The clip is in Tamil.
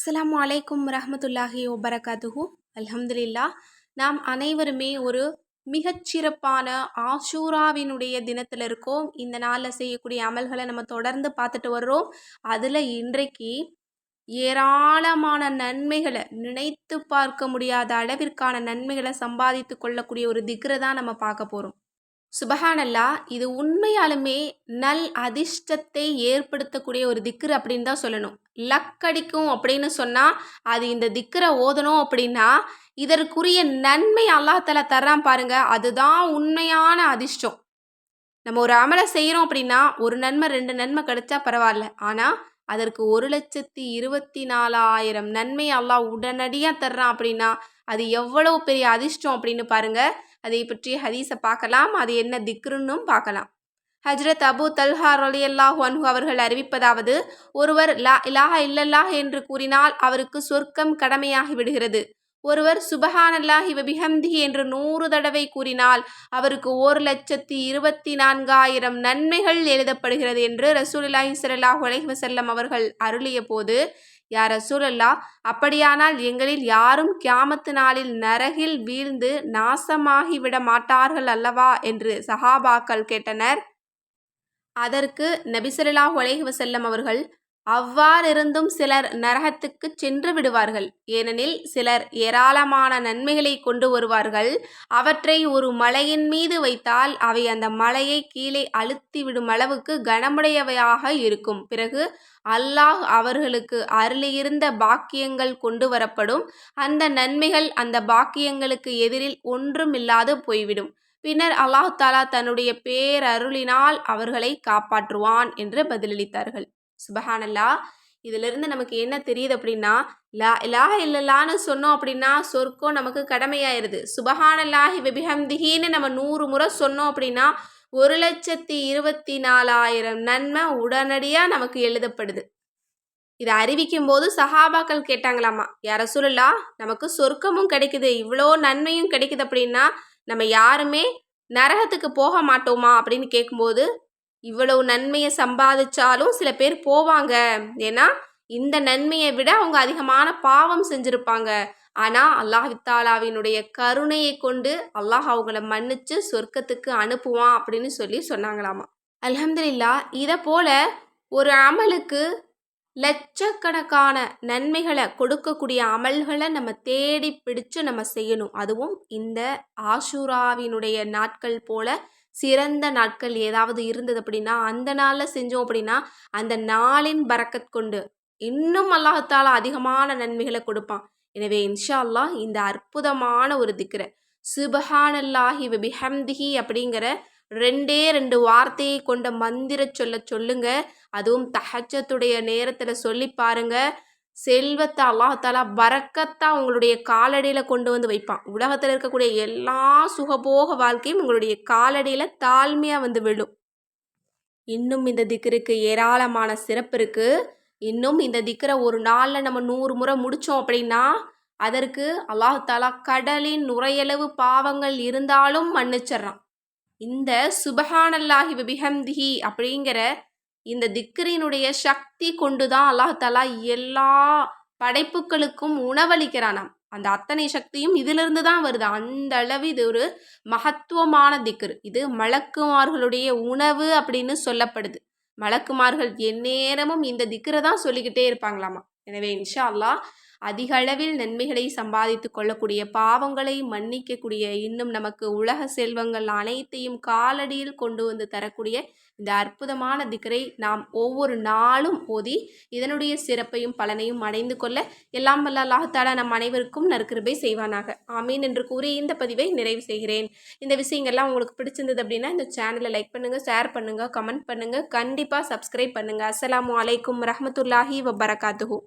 அஸ்லாம் அலைக்கும் ரஹமத்துல்லாஹி வபரகாத்துஹு. அல்ஹம்துலில்லா நாம் அனைவருமே ஒரு மிகச்சிறப்பான ஆஷூராவினுடைய தினத்தில் இருக்கோம். இந்த நாளில் செய்யக்கூடிய அமல்களை நம்ம தொடர்ந்து பார்த்துட்டு வர்றோம். அதில் இன்றைக்கு ஏராளமான நன்மைகளை நினைத்து பார்க்க முடியாத அளவிற்கான நன்மைகளை சம்பாதித்து கொள்ளக்கூடிய ஒரு திக்ரை தான் நம்ம பார்க்க போகிறோம் சுபஹானல்லா இது உண்மையாலுமே நல் அதிர்ஷ்டத்தை ஏற்படுத்தக்கூடிய ஒரு திக்ரு அப்படின்னு தான் சொல்லணும். லக் அடிக்கும் அப்படின்னு சொன்னால் அது இந்த திக்கரை ஓதணும் அப்படின்னா இதற்குரிய நன்மை அல்லாஹால தர்றான் பாருங்க அதுதான் உண்மையான அதிர்ஷ்டம். நம்ம ஒரு அமலை செய்கிறோம் அப்படின்னா ஒரு நன்மை ரெண்டு நன்மை கிடைச்சா பரவாயில்ல. ஆனால் அதற்கு ஒரு லட்சத்தி இருபத்தி நாலாயிரம் நன்மை அல்லாஹ் உடனடியாக தர்றான் அப்படின்னா அது எவ்வளவு பெரிய அதிர்ஷ்டம் அப்படின்னு பாருங்கள் அதை பற்றி ஹதீஸை பார்க்கலாம். அது என்ன திக்ருன்னும் பார்க்கலாம். ஹஜ்ரத் அபு தல்ஹா ரொலியல்லாஹ் அன்ஹு அவர்கள் அறிவிப்பதாவது ஒருவர் லா இலாஹா இல்லல்லாஹ் என்று கூறினால் அவருக்கு சொர்க்கம் கடமையாகி விடுகிறது. ஒருவர் சுபஹானல்லாஹி வபிஹம்தி என்று நூறு தடவை கூறினால் அவருக்கு ஒரு லட்சத்தி இருபத்தி நான்காயிரம் நன்மைகள் எழுதப்படுகிறது என்று ரசூலுல்லாஹி சல்லாஹ் அலஹி வசல்லம் அவர்கள் அருளிய போது யார் ரசூலல்லா அப்படியானால் எங்களில் யாரும் கியாமத்து நாளில் நரகில் வீழ்ந்து நாசமாகிவிட மாட்டார்கள் அல்லவா? என்று சஹாபாக்கள் கேட்டனர். அதற்கு நபிசல்லாஹ் உலகி வசல்லம் அவர்கள் அவ்வாறிருந்தும் சிலர் நரகத்துக்கு சென்று விடுவார்கள். ஏனெனில் சிலர் ஏராளமான நன்மைகளை கொண்டு வருவார்கள். அவற்றை ஒரு மலையின் மீது வைத்தால் அவை அந்த மலையை கீழே அழுத்தி விடும் அளவுக்கு கனமுடையவையாக இருக்கும். பிறகு அல்லாஹ் அவர்களுக்கு அருளியிருந்த பாக்கியங்கள் கொண்டு வரப்படும். அந்த நன்மைகள் அந்த பாக்கியங்களுக்கு எதிரில் ஒன்றுமில்லாது போய்விடும். பின்னர் அல்லாஹ் தாலா தன்னுடைய பேரருளினால் அவர்களை காப்பாற்றுவான் என்று பதிலளித்தார்கள். சுபஹானல்லா. இதிலிருந்து நமக்கு என்ன தெரியுது அப்படின்னா லா இலாஹ இல்லல்லான்னு சொன்னோம் அப்படின்னா சொர்க்கம் நமக்கு கடமையாயிருது. சுபஹானல்லாஹி விபிஹம்திஹின்னு நம்ம நூறு முறை சொன்னோம் அப்படின்னா ஒரு லட்சத்தி இருபத்தி நாலாயிரம் நன்மை உடனடியாக நமக்கு எழுதப்படுது. இதை அறிவிக்கும் போது சஹாபாக்கள் கேட்டாங்களாமா யார சொல்லலா நமக்கு சொர்க்கமும் கிடைக்குது. இவ்வளோ நன்மையும் கிடைக்குது அப்படின்னா நம்ம யாருமே நரகத்துக்கு போக மாட்டோமா? அப்படின்னு கேட்கும்போது இவ்வளவு நன்மையை சம்பாதிச்சாலும் சில பேர் போவாங்க. ஏன்னா இந்த நன்மையை விட அவங்க அதிகமான பாவம் செஞ்சுருப்பாங்க. ஆனால் அல்லாஹித்தாலாவினுடைய கருணையை கொண்டு அல்லாஹ் அவங்கள மன்னிச்சு சொர்க்கத்துக்கு அனுப்புவான் அப்படின்னு சொல்லி சொன்னாங்களாமா. அலமதுல்லா இதை போல ஒரு அமலுக்கு லட்சக்கணக்கான நன்மைகளை கொடுக்கக்கூடிய அமல்களை நம்ம தேடி பிடிச்சு நம்ம செய்யணும். அதுவும் இந்த ஆஷுராவினுடைய நாட்கள் போல சிறந்த நாட்கள் ஏதாவது இருந்தது அப்படின்னா அந்த நாளில் செஞ்சோம் அப்படின்னா அந்த நாளின் பறக்கத் கொண்டு இன்னும் அல்லாஹத்தால அதிகமான நன்மைகளை கொடுப்பான். எனவே இன்ஷா அல்லாஹ் இந்த அற்புதமான ஒரு திக்கிற சுபஹானல்லாஹி பிஹம்திஹி அப்படிங்கிற ரெண்டே ரெண்டு வார்த்தையை கொண்ட மந்திர சொல்ல சொல்லுங்க. அதுவும் தகச்சத்துடைய நேரத்தில் சொல்லி பாருங்கள் செல்வத்தை அல்லாஹாலா பறக்கத்தான் உங்களுடைய காலடியில் கொண்டு வந்து வைப்பான். உலகத்தில் இருக்கக்கூடிய எல்லா சுகபோக வாழ்க்கையும் உங்களுடைய காலடியில் தாழ்மையாக வந்து விழும். இன்னும் இந்த திக்கருக்கு ஏராளமான சிறப்பு இருக்குது இன்னும் இந்த திக்கரை ஒரு நாளில் நம்ம நூறு முறை முடித்தோம் அப்படின்னா அதற்கு அல்லாஹாலா கடலின் நுரையளவு பாவங்கள் இருந்தாலும் மன்னிச்சிட்றான். இந்த சுபஹானல்லாஹி விபிஹம்திஹி அப்படிங்கிற இந்த திக்ரினுடைய சக்தி கொண்டு தான் அல்லாஹாலா எல்லா படைப்புகளுக்கும் உணவளிக்கிறானாம். அந்த அத்தனை சக்தியும் இதிலிருந்து தான் வருது. அந்த அளவு இது ஒரு மகத்துவமான திக்ரு இது மலக்குமார்களுடைய உணவு அப்படின்னு சொல்லப்படுது. மலக்குமார்கள் எந்நேரமும் இந்த திக்கரை தான் சொல்லிக்கிட்டே இருப்பாங்களாமா? எனவே இன்ஷா அல்லாஹ் அதிக அளவில் நன்மைகளை சம்பாதித்து கொள்ளக்கூடிய பாவங்களை மன்னிக்கக்கூடிய இன்னும் நமக்கு உலக செல்வங்கள் அனைத்தையும் காலடியில் கொண்டு வந்து தரக்கூடிய இந்த அற்புதமான திக்கரை நாம் ஒவ்வொரு நாளும் ஓதி இதனுடைய சிறப்பையும் பலனையும் அடைந்து கொள்ள எல்லாம் வல்ல அல்லாஹாலா நம் அனைவருக்கும் நற்கிருபை செய்வானாக. ஆமீன் என்று கூறி இந்த பதிவை நிறைவு செய்கிறேன். இந்த விஷயங்கள்லாம் உங்களுக்கு பிடிச்சிருந்தது அப்படின்னா இந்த சேனலை லைக் பண்ணுங்கள் ஷேர் பண்ணுங்கள் கமெண்ட் பண்ணுங்கள் கண்டிப்பாக சப்ஸ்கிரைப் பண்ணுங்கள் அஸ்லாம் வலைக்கம் ரஹமத்துல்லாஹி வபரகாத்துஹூ.